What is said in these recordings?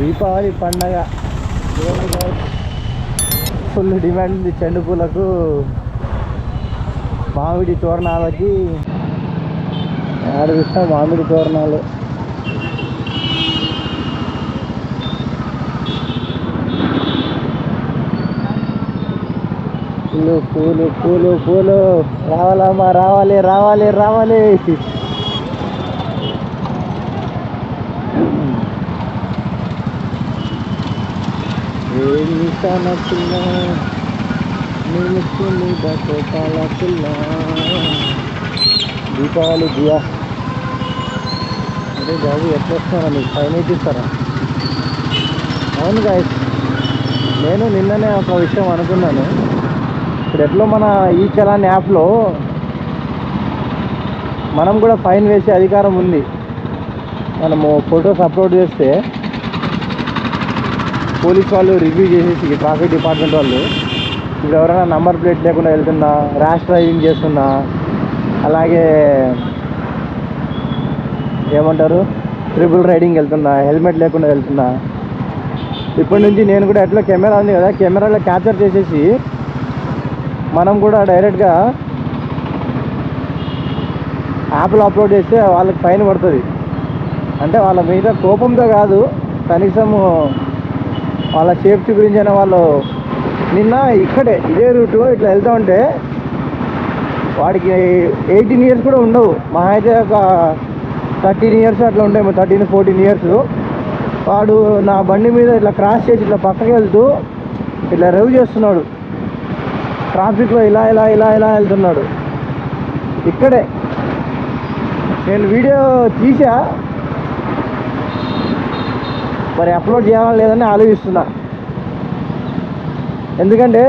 దీపావళి పండగ. Full demand ఉంది చెండు పూలకు మామిడి తోరణాలకి. ఆడ చూసినా మామిడి తోరణాలు. పూలు పూలు పూలు పూలు. రావాలమ్మా రావాలి రావాలి రావాలి. ఏమి పిల్ల నేను పిల్ల. దీపావళి దియా. అరే బాబు ఎట్లా వస్తున్నారా మీకు ఫైన్ ఇస్తారా అవును గాయస్ నేను నిన్ననే ఒక విషయం అనుకున్నాను. ఇప్పుడు ఎట్లా మన ఈ చలాన్ యాప్లో మనం కూడా ఫైన్ వేసే అధికారం ఉంది. మనము ఫొటోస్ అప్లోడ్ చేస్తే పోలీస్ వాళ్ళు రివ్యూ చేసేసి ట్రాఫిక్ డిపార్ట్మెంట్ వాళ్ళు ఇప్పుడు ఎవరైనా నంబర్ ప్లేట్ లేకుండా వెళ్తున్నా ర్యాష్ డ్రైవింగ్ చేస్తున్నా అలాగే ఏమంటారు ట్రిపుల్ రైడింగ్ వెళ్తున్నా హెల్మెట్ లేకుండా వెళ్తున్నా ఇప్పటి నుంచి నేను కూడా ఎట్లా కెమెరా ఉంది కదా కెమెరాలో క్యాప్చర్ చేసేసి మనం కూడా డైరెక్ట్గా యాప్లో అప్లోడ్ చేస్తే వాళ్ళకి ఫైన్ పడుతుంది. అంటే వాళ్ళ మీద కోపంతో కాదు కనీసం వాళ్ళ సేఫ్టీ గురించి అయినా వాళ్ళు నిన్న ఇక్కడే ఇదే రూట్ ఇట్లా వెళ్తూ ఉంటే వాడికి ఎయిటీన్ ఇయర్స్ కూడా ఉండవు. మా అయితే ఒక థర్టీన్ ఇయర్స్ అట్లా ఉండేమో థర్టీన్ ఫోర్టీన్ ఇయర్స్. వాడు నా బండి మీద ఇట్లా క్రాస్ చేసి ఇట్లా పక్కకి వెళ్తూ ఇట్లా రెవ్ చేస్తున్నాడు. ట్రాఫిక్లో ఇలా ఇలా ఇలా ఇలా వెళ్తున్నాడు. ఇక్కడే. నేను వీడియో తీసా. మరి అప్లోడ్ చేయాలా లేదని ఆలోచిస్తున్నా. ఎందుకంటే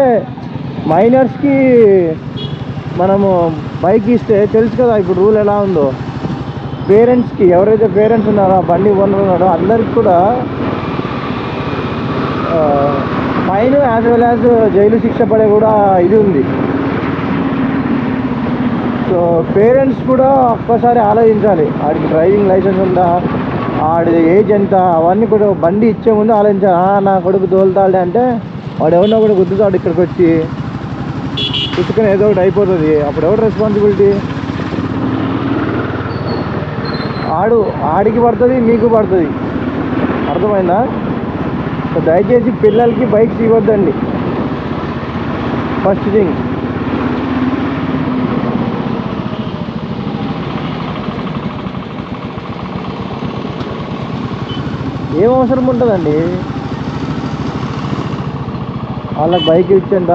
మైనర్స్కి మనము బైక్ ఇస్తే తెలుసు కదా ఇప్పుడు రూల్ ఎలా ఉందో. పేరెంట్స్కి ఎవరైతే పేరెంట్స్ ఉన్నారో బండి ఓనర్ ఉన్నారో అందరికి కూడా fine as well as jail శిక్ష పడే కూడా ఇది ఉంది. సో పేరెంట్స్ కూడా ఒక్కసారి ఆలోచించాలి. వాడికి డ్రైవింగ్ లైసెన్స్ ఉందా? ఆడి ఏజ్ ఎంత అవన్నీ కూడా బండి ఇచ్చే ముందు ఆలోచించాలి. నా కొడుకు తోలుతాడు అంటే వాడు ఎవరినో కూడా గుద్దుతాడు ఇక్కడికి వచ్చి. ఇసుకని ఏదో ఒకటి అయిపోతుంది. అప్పుడు ఎవరు రెస్పాన్సిబిలిటీ ఆడు ఆడికి పడుతుంది మీకు పడుతుంది. అర్థమైందా? దయచేసి పిల్లలకి బైక్స్ ఇవ్వద్దండి. ఫస్ట్ థింగ్ ఏం అవసరం ఉంటుందండి? వాళ్ళకి బైక్ ఇచ్చేంత